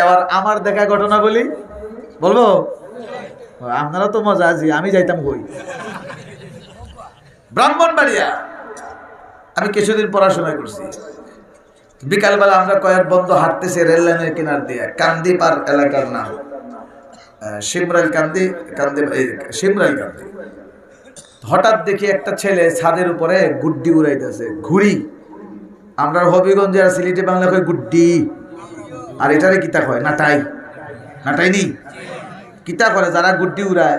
এবার আমার দেখা ঘটনা বলি। বলব? আপনারা তো মজা আছি, আমি যাইতাম কই? ব্রাহ্মণবাড়িয়া। আমি কিছুদিন পড়াশোনা করছি। বিকালবেলা আমরা কয়েক বন্ধু হাঁটতেছি রেল লাইনের কিনার দিয়ে, কান্দি পার এলাকার নাম। শিমরাইল কান্দি কান্দি শিমরাইল কান্দি। হঠাৎ দেখি একটা ছেলে ছাদের উপরে গুড্ডি উড়াইতেছে, ঘুড়ি। আমরা হবিগঞ্জে আর সিলেটে বাংলা কই গুড্ডি। আর এটারে কিতা কয়? নাটাই নাটাই নি কিতা করে যারা গুড্ডি উড়ায়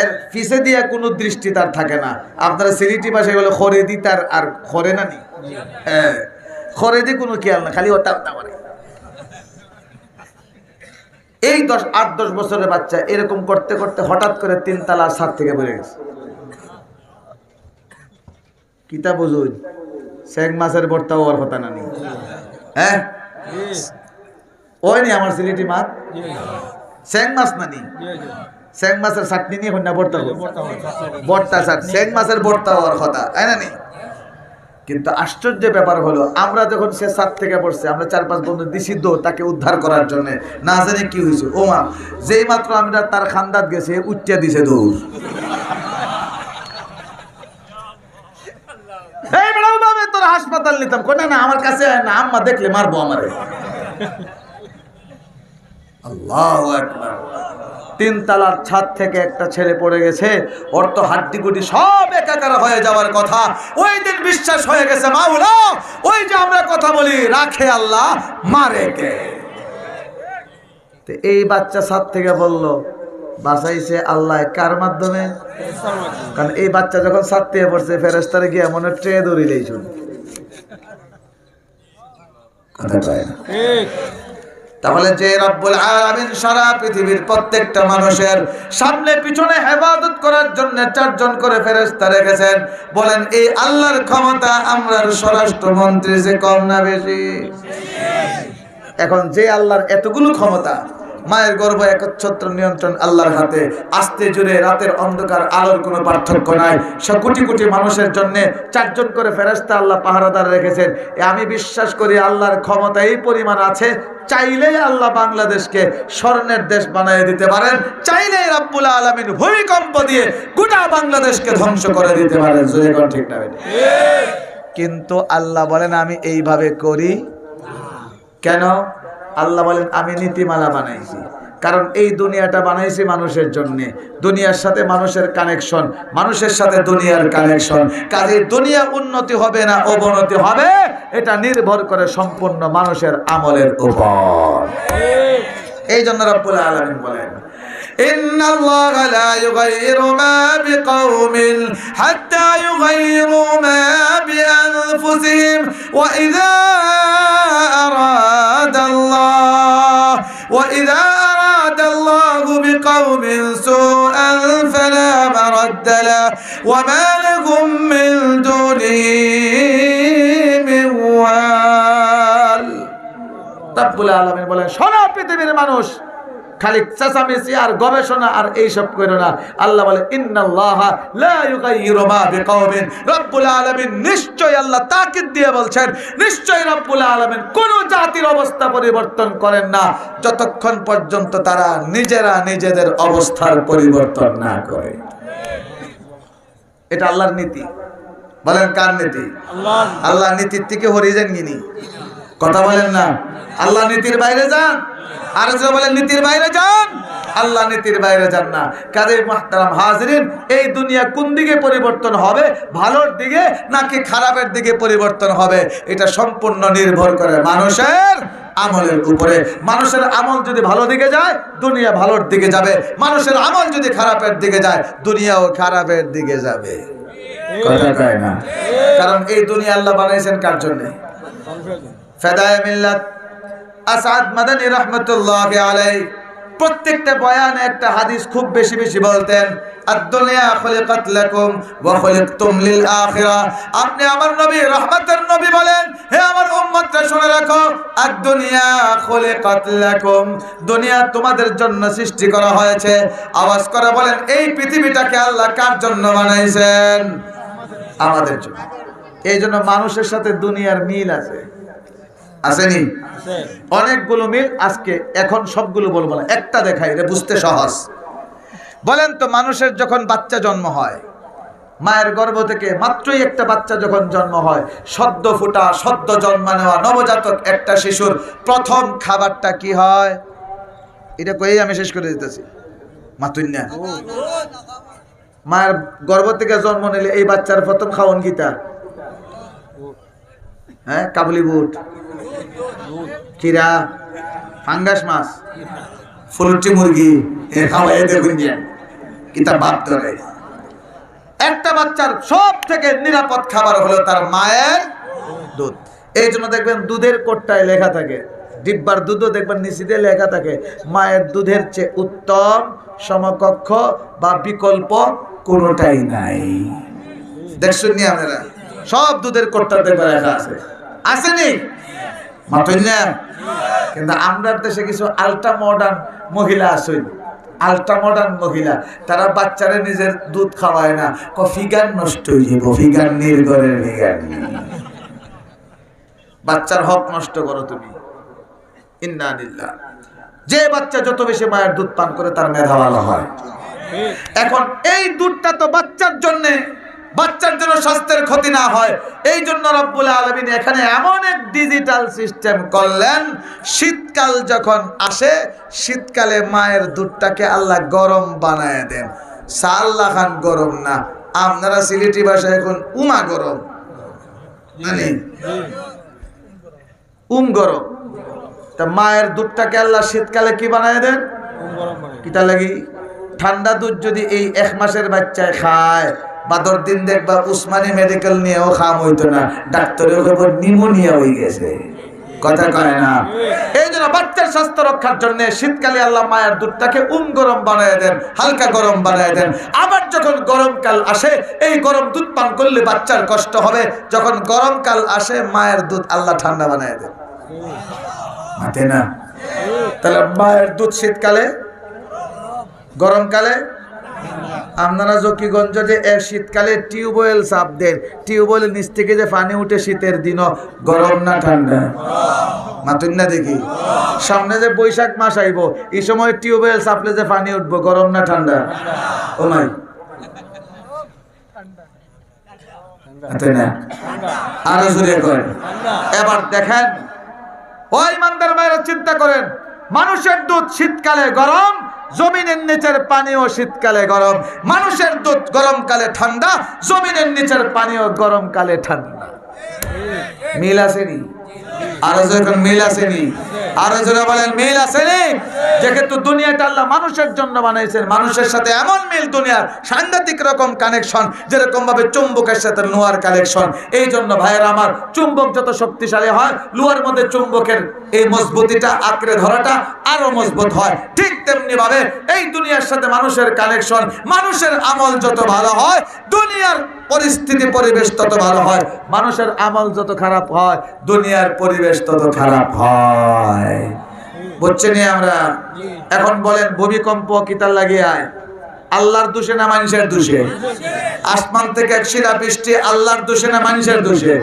এর পিছে দিয়ে কোনো দৃষ্টি তার থাকে না। আপনারা সিলেটি ভাষায় বলে খরেদি তার আর খরে না নি? হ্যাঁ খরেদি কোনো খেয়াল না, খালি ওটা ওটা করে। এই দশ, আট, দশ বছরের বাচ্চা এরকম করতে করতে হঠাৎ করে তিন তালার ছাদ থেকে বেড়ে গেছে। কিতা বুঝুন? শেখ মাছের ভর্তা হওয়ার কথা না নি? হ্যাঁ? ওই আমার সিলেটি মাছ? শেখ মাছ না নি? শেখ মাছের চাটনি নিয়ে হন্যা ভর্তা হোক ভর্তা চাট শেখ মাছের ভর্তা হওয়ার কথা, তাই না নি? কিন্তু আশ্চর্য ব্যাপার হলো, আমরা যখন সে সাত থেকে পড়ছে, আমরা চার পাঁচ বন্ধু দিছি দো তাকে উদ্ধার করার জন্য। না জানি কি হয়েছে। ও মা, যেই মাত্র আমরা তার খান্দাত গেছে উচ্চা দিছে দৌড়। এই তোর হাসপাতাল নিতাম। কোন না আমার কাছে না, আম্মা দেখলে মারবো আমারে। তিন তালার ছাদ থেকে একটা ছেলে পড়ে গেছে, ওর তো হাড্ডি গুটি সব একাকার হয়ে যাওয়ার কথা। ওই দিন বিশ্বাস হয়ে গেছে, মাওলা, ওই যে আমরা কথা বলি, রাখে আল্লাহ, মারে কে? এই বাচ্চা ছাদ থেকে বলল, বাঁচাইছে আল্লাহ কার মাধ্যমে? কারণ এই বাচ্চা যখন ছাদ থেকে পড়ছে ফেরেস্তারে গিয়ে মনে ট্রে দৌড়িলেই তাহলে যে রব্বুল আলামিন সারা পৃথিবীর প্রত্যেকটা মানুষের সামনে, পিছনে হেফাজত করার জন্য চারজন করে ফেরেশতা রেখেছেন। বলেন, এই আল্লাহর ক্ষমতা আমরার স্বরাষ্ট্রমন্ত্রী যে কম না বেশি? এখন যে আল্লাহর এতগুলো ক্ষমতা মায়ের গর্ভ একচ্ছত্র নিয়ন্ত্রণ আল্লাহর হাতে। আস্তে জুড়ে রাতের অন্ধকার আলোর কোনো পার্থক্য নাই। সে কোটি কোটি মানুষের জন্য চারজন করে ফেরেস্তা আল্লাহ পাহারাদার রেখেছেন। আমি বিশ্বাস করি আল্লাহর ক্ষমতা এই পরিমাণ আছে চাইলেই আল্লাহ বাংলাদেশকে স্বর্ণের দেশ বানিয়ে দিতে পারেন। চাইলেই রাব্বুল আলামিন ভূমিকম্প দিয়ে গোটা বাংলাদেশকে ধ্বংস করে দিতে পারেন। জোরে কোন ঠিক না? কিন্তু আল্লাহ বলেন আমি এইভাবে করি? কেন? আল্লাহ বলেন আমি নীতিমালা বানাইছি। কারণ এই দুনিয়াটা বানাইছি মানুষের জন্যে। দুনিয়ার সাথে মানুষের কানেকশন মানুষের সাথে দুনিয়ার কানেকশন কাজে দুনিয়া উন্নতি হবে না অবনতি হবে এটা নির্ভর করে সম্পূর্ণ মানুষের আমলের উপর। এই জন্য রব্বুল আলামিন বলেন إن الله لا يغير ما بقوم حتى يغيروا ما بأنفسهم وإذا أراد الله وإذا أراد الله بقوم سوءا فلا مرد له وما لهم من دونه من وال রব্বুল আলামিন বলেন সারা পৃথিবীর মানুষ খালি চেঁচামেচি আর গবেষণা আর এইসব করো না। আল্লাহ বলে রব্বুল আলামিন নিশ্চয় আল্লাহ তাকিদ দিয়ে বলছেন নিশ্চয় রব্বুল আলামিন কোন জাতির অবস্থা পরিবর্তন করেন না। যতক্ষণ পর্যন্ত তারা নিজেরা নিজেদের অবস্থার পরিবর্তন না করে। এটা আল্লাহর নীতি। বলেন কার নীতি? আল্লাহ নীতির থেকে হরিয়ে যান গিনি। কথা বলেন না। আল্লাহ নীতির বাইরে যান। আর যে বলেন নীতির বাইরে যান আল্লাহ নীতির বাইরে যান না। কাজে মাহতারাম হাজরিন এই দুনিয়া কোন দিকে পরিবর্তন হবে? ভালোর দিকে নাকি খারাপের দিকে পরিবর্তন হবে? এটা সম্পূর্ণ নির্ভর করে মানুষের আমলের উপরে। মানুষের আমল যদি ভালো দিকে যায় দুনিয়া ভালোর দিকে যাবে। মানুষের আমল যদি খারাপের দিকে যায় দুনিয়াও খারাপের দিকে যাবে। কথা কয় না। কারণ এই দুনিয়া আল্লাহ বানাইছেন কার জন্যে? ফেদায় মিল্লাত আসাদ মাদানী রহমতুল্লাহ আলাই প্রত্যেকটা বয়ানে একটা হাদিস খুব বেশি বেশি বলতেন আপনি আমার নবী, রহমতের নবী বলেন, হে আমার শুনে রাখো, আদ-দুনিয়া খুলিকাত লাকুম। দুনিয়া তোমাদের জন্য সৃষ্টি করা হয়েছে। আওয়াজ করে বলেন, এই পৃথিবীটাকে আল্লাহ কার জন্য বানাইছেন? আমাদের জন্য। এই জন্য মানুষের সাথে দুনিয়ার মিল আছে। আসেনি অনেকগুলো মিল আজকে এখন সবগুলো বলব না একটা দেখাই এটা বুঝতে সহজ। বলেন তো মানুষের যখন বাচ্চা জন্ম হয় মায়ের গর্ভ থেকে মাত্রই একটা বাচ্চা যখন জন্ম হয় সদ্য ফুটা সদ্য জন্ম নেওয়া নবজাতক একটা শিশুর প্রথম খাবারটা কি হয়? এটা কয়েই আমি শেষ করে দিতেছি। মাতুন্যা মায়ের গর্ভ থেকে জন্ম নিলে এই বাচ্চার প্রথম খাওয়ন গীতা। হ্যাঁ কাবুলি বুট। কিরা ফাঙ্গাস মাছ মুরগি বাপ ধরে একটা বাচ্চার সব থেকে নিরাপদ খাবার হলো তার মায়ের দুধ। এই জন্য দেখবেন দুধের কোটটায় লেখা থাকে, ডিব্বার দুধও দেখবেন নিচে লেখা থাকে, মায়ের দুধের চেয়ে উত্তম সমকক্ষ বা বিকল্প কোনোটাই নাই। দেখছেন নি আপনারা? সব দুধের কোটটা দেখবে লেখা আছে। আসেনি? কিন্তু দেশে কিছু মডার্ন মহিলা মডার্ন মহিলা, তারা বাচ্চারে নিজের দুধ খাওয়ায় না। নষ্ট হয়ে নির্গরের বাচ্চার হক নষ্ট করো তুমি। ইন্না লিল্লাহ। যে বাচ্চা যত বেশি মায়ের দুধ পান করে তার মেধা ভালো হয়। এখন এই দুধটা তো বাচ্চার জন্য বাচ্চার জন্য স্বাস্থ্যের ক্ষতি না হয়। এই জন্য রব্বুল আলমিন এখানে এমন এক ডিজিটাল সিস্টেম করলেন শীতকাল যখন আসে শীতকালে মায়ের দুধটাকে আল্লাহ গরম বানায় দেন। সাল্লাহ খান গরম না। আপনারা সিলেটি ভাষায় এখন উমা গরম। মানে উম গরম। তা মায়ের দুধটাকে আল্লাহ শীতকালে কি বানায় দেন? কিতা লাগি? ঠান্ডা দুধ যদি এই এক মাসের বাচ্চায় খায় বাদর দিন দেখবা উসমানী মেডিকেল নিয়েও খাম হইতো না, ডাক্তারের খবর নিমোনিয়া হয়ে গেছে। কথা কয় না। এই জন্য বাচ্চার স্বাস্থ্য রক্ষার জন্য শীতকালে আল্লাহ মায়ের দুধটাকে উম গরম বানায় দেন, হালকা গরম বানায় দেন। আবার যখন গরমকাল আসে, এই গরম দুধ পান করলে বাচ্চার কষ্ট হবে। যখন গরমকাল আসে, মায়ের দুধ আল্লাহ ঠান্ডা বানায় দেন। মাতে না। তাহলে মায়ের দুধ শীতকালে গরমকালে আপনারা জকিগঞ্জ যে শীতকালে টিউবওয়েল চাপ দেন, টিউবওয়েলের নিচ থেকে যে পানি উঠে শীতের দিনও গরম না ঠান্ডা। মাতুন না দেখি? সামনে যে বৈশাখ মাস আইব এই সময় টিউবওয়েল চাপলে যে পানি উঠবো, গরম না ঠান্ডা? ও নাই আরও জোরে করেন এবার দেখেন ওই ইমানদার মায়েরা চিন্তা করেন মানুষের দুধ শীতকালে গরম, জমিনের নিচের পানিও শীতকালে গরম। মানুষের দুধ গরমকালে ঠান্ডা, জমিনের নিচের পানিও গরমকালে ঠান্ডা। মিল আসেনি আরও মিল আসেনি। আরও বলেন, মিল মানুষের জন্য মানুষের সাথে এমন মিল দুনিয়ার রকম কানেকশন চুম্বকের সাথে কানেকশন এই জন্য ভাইয়ের আমার, চুম্বক যত শক্তিশালী হয় মধ্যে চুম্বকের এই মজবুতিটা আঁকড়ে ধরাটা আরও মজবুত হয়। ঠিক তেমনি ভাবে এই দুনিয়ার সাথে মানুষের কানেকশন মানুষের আমল যত ভালো হয়, দুনিয়ার পরিস্থিতি পরিবেশ তত ভালো হয়, মানুষের আমল যত খারাপ হয়, দুনিয়ার পরিবেশ তত খারাপ হয়। বুঝছেন আমরা? এখন বলেন, ভূমিকম্প কিতার লাগিয়ে আয়। আল্লাহর দোষে না মানুষের দোষে? আসমান থেকে এক শিলা বৃষ্টি, আল্লাহর দোষে না মানুষের দোষে?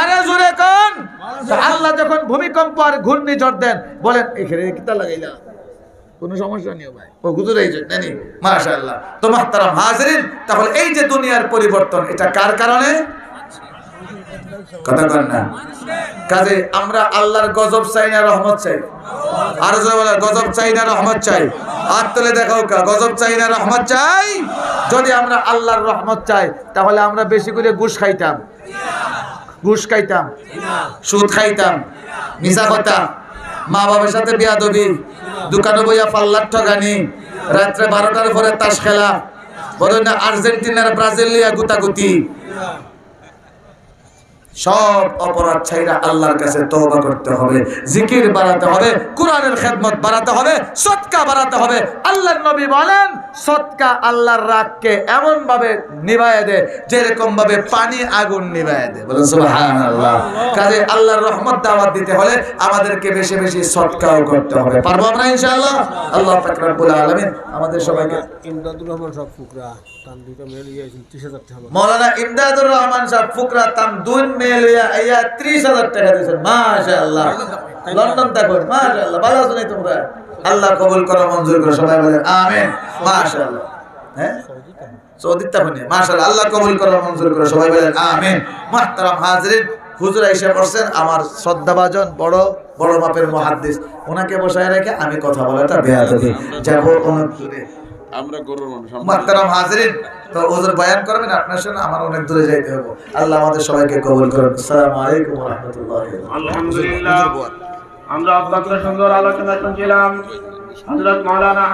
আরে জোরে কোন। আল্লাহ যখন ভূমিকম্প আর ঘূর্ণিঝড় দেন, বলেন, এখানে কিতা লাগাইলা কোনো সমস্যা নেই ভাই। ও, হুজুর, এই যে জানি মাশাআল্লাহ। তো মাহতারাম হাজিরিন, তাহলে এই যে দুনিয়ার পরিবর্তন, এটা কার কারণে? কথা কর না। কাজে আমরা আল্লাহর গজব চাই না রহমত চাই। আর বলে গজব চাই না রহমত চাই। হাত তুলে দেখাও কা, গজব চাই না রহমত চাই? যদি আমরা আল্লাহর রহমত চাই, তাহলে আমরা বেশি করে ঘুষ খাইতাম। ঘুষ খাইতাম। সুদ খাইতাম। মিশা কথা মা বাবার সাথে বিয়া দবি দোকানে বইয়া পাল্লার ঠগানি। রাত্রে বারোটার পরে তাস খেলা। বলেন আর্জেন্টিনার ব্রাজিলিয়া গুতাগুতি। সব অপরাধ ছাইরা আল্লাহর কাছে তওবা করতে হবে জিকির বাড়াতে হবে কোরআনের খেদমত বাড়াতে হবে সৎকা বাড়াতে হবে। আল্লাহর নবী বলেন সৎকা আল্লাহর রাগকে এমন ভাবে নিভায় দেয় যেরকম ভাবে পানি আগুন নিভায় দেয় বলেন সুবহানাল্লাহ। কাজে আল্লাহর রহমত দাওয়াত দিতে হলে আমাদেরকে বেশি বেশি সৎকাও করতে হবে। পারব আমরা ইনশাআল্লাহ? আল্লাহ পাক রব্বুল আলামিন আমাদের সবাইকে ইমদাদুর রহমান সব ফুকরা তার দুইটা মেয়ে লিয়ে ত্রিশ টাকা। মৌলানা ইমদাদুর রহমান সাহেব ফুকরা তাম দুই মেয়ে মেয়ে লইয়া আইয়া ত্রিশ হাজার টাকা দিয়েছেন। মাশা আল্লাহ লন্ডন থাকুন মাশা আল্লাহ ভালো আছো তোমরা? আল্লাহ কবুল করো মঞ্জুর করো সবাই বলেন আমিন। মাশা আল্লাহ হ্যাঁ? সৌদিত থাকুন মাশা আল্লাহ আল্লাহ কবুল করো মঞ্জুর করো সবাই বলেন আমিন। মাহতারাম হাজরিন হুজুর এসে পড়ছেন আমার শ্রদ্ধাভাজন বড় বড় মাপের মহাদ্দিস। ওনাকে বসায় রেখে আমি কথা বলাটা বেয়া যাব অনেক দূরে আমরা গরুর মানুষ মাহতারাম হাজরিন তো হুজুর বয়ান করবেন আপনার সঙ্গে আমার অনেক দূরে যাইতে হবে আল্লাহ আমাদের সবাইকে কবুল করুন আসসালামু আলাইকুম ওয়া রাহমাতুল্লাহি আলহামদুলিল্লাহ। আমরা আপনাদের সুন্দর আলোচনা শুনছিলাম হযরত মাওলানা